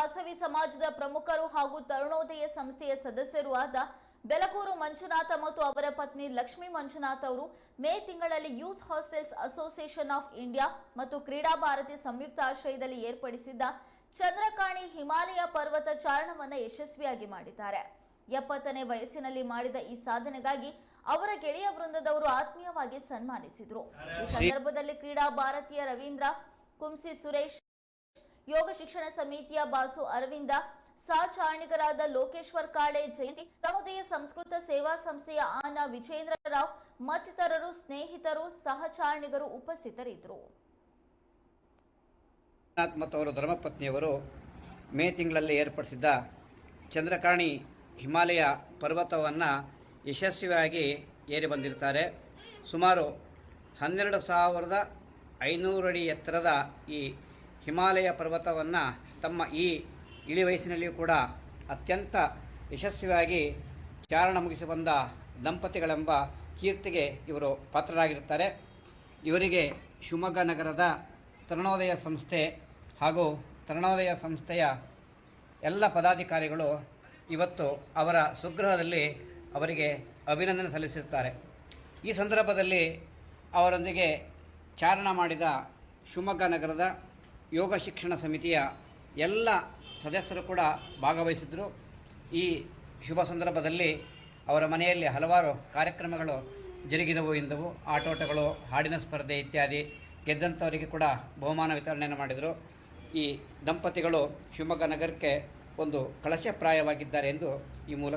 ವಾಸವಿ ಸಮಾಜದ ಪ್ರಮುಖರು ಹಾಗೂ ತರುಣೋದಯ ಸಂಸ್ಥೆಯ ಸದಸ್ಯರು ಆದ ಬೆಲಕೂರು ಮಂಜುನಾಥ ಮತ್ತು ಅವರ ಪತ್ನಿ ಲಕ್ಷ್ಮೀ ಮಂಜುನಾಥ್ ಅವರು ಮೇ ತಿಂಗಳಲ್ಲಿ youth hostels association of India ಮತ್ತು ಕ್ರೀಡಾ ಭಾರತಿ ಸಂಯುಕ್ತ ಆಶ್ರಯದಲ್ಲಿ ಏರ್ಪಡಿಸಿದ್ದ ಚಂದ್ರಕಾಣಿ ಹಿಮಾಲಯ ಪರ್ವತ ಚಾರಣವನ್ನು ಯಶಸ್ವಿಯಾಗಿ ಮಾಡಿದ್ದಾರೆ. ಎಪ್ಪತ್ತನೇ ವಯಸ್ಸಿನಲ್ಲಿ ಮಾಡಿದ ಈ ಸಾಧನೆಗಾಗಿ ಅವರ ಗೆಳೆಯ ವೃಂದದವರು ಆತ್ಮೀಯವಾಗಿ ಸನ್ಮಾನಿಸಿದರು. ಈ ಸಂದರ್ಭದಲ್ಲಿ ಕ್ರೀಡಾ ಭಾರತೀಯ ರವೀಂದ್ರ ಕುಂಸಿ ಸುರೇಶ್ ಯೋಗ ಶಿಕ್ಷಣ ಸಮಿತಿಯ ಬಾಸು ಅರವಿಂದ ಸಹಚಾರಣಿಗರಾದ ಲೋಕೇಶ್ವರ್ ಕಾಳೆ ಜಯಂತಿ ಸಮುದಾಯ ಸಂಸ್ಕೃತ ಸೇವಾ ಸಂಸ್ಥೆಯ ಆನ ವಿಜೇಂದ್ರ ರಾವ್ ಮತ್ತಿತರರು ಸ್ನೇಹಿತರು, ಸಹಚಾರಣಿಗರು ಉಪಸ್ಥಿತರಿದ್ದರು. ಅವರ ಧರ್ಮಪತ್ನಿಯವರು ಮೇ ತಿಂಗಳಲ್ಲಿ ಏರ್ಪಡಿಸಿದ್ದ ಚಂದ್ರಕಾಣಿ ಹಿಮಾಲಯ ಪರ್ವತವನ್ನು ಯಶಸ್ವಿಯಾಗಿ ಏರಿ ಬಂದಿರ್ತಾರೆ ಸುಮಾರು ಹನ್ನೆರಡು ಸಾವಿರದ ಐನೂರು ಅಡಿ ಎತ್ತರದ ಈ ಹಿಮಾಲಯ ಪರ್ವತವನ್ನು ತಮ್ಮ ಈ ಇಳಿ ವಯಸ್ಸಿನಲ್ಲಿಯೂ ಕೂಡ ಅತ್ಯಂತ ಯಶಸ್ವಿಯಾಗಿ ಚಾರಣ ಮುಗಿಸಿ ಬಂದ ದಂಪತಿಗಳೆಂಬ ಕೀರ್ತಿಗೆ ಇವರು ಪಾತ್ರರಾಗಿರುತ್ತಾರೆ. ಇವರಿಗೆ ಶಿವಮೊಗ್ಗ ನಗರದ ತರುಣೋದಯ ಸಂಸ್ಥೆ ಹಾಗೂ ತರುಣೋದಯ ಸಂಸ್ಥೆಯ ಎಲ್ಲ ಪದಾಧಿಕಾರಿಗಳು ಇವತ್ತು ಅವರ ಸುಗ್ರಹದಲ್ಲಿ ಅವರಿಗೆ ಅಭಿನಂದನೆ ಸಲ್ಲಿಸುತ್ತಾರೆ ಈ ಸಂದರ್ಭದಲ್ಲಿ ಅವರೊಂದಿಗೆ ಚಾರಣ ಮಾಡಿದ ಶಿವಮೊಗ್ಗ ನಗರದ ಯೋಗ ಶಿಕ್ಷಣ ಸಮಿತಿಯ ಎಲ್ಲ ಸದಸ್ಯರು ಕೂಡ ಭಾಗವಹಿಸಿದ್ರು. ಈ ಶುಭ ಸಂದರ್ಭದಲ್ಲಿ ಅವರ ಮನೆಯಲ್ಲಿ ಹಲವಾರು ಕಾರ್ಯಕ್ರಮಗಳು ಜರುಗಿದವು. ಎಂದವು ಆಟೋಟಗಳು, ಹಾಡಿನ ಸ್ಪರ್ಧೆ ಇತ್ಯಾದಿ ಗೆದ್ದಂಥವರಿಗೆ ಕೂಡ ಬಹುಮಾನ ವಿತರಣೆಯನ್ನು ಮಾಡಿದರು. ಈ ದಂಪತಿಗಳು ಶಿವಮೊಗ್ಗ ನಗರಕ್ಕೆ ಒಂದು ಕಳಶಪ್ರಾಯವಾಗಿದ್ದಾರೆ ಎಂದು ಈ ಮೂಲಕ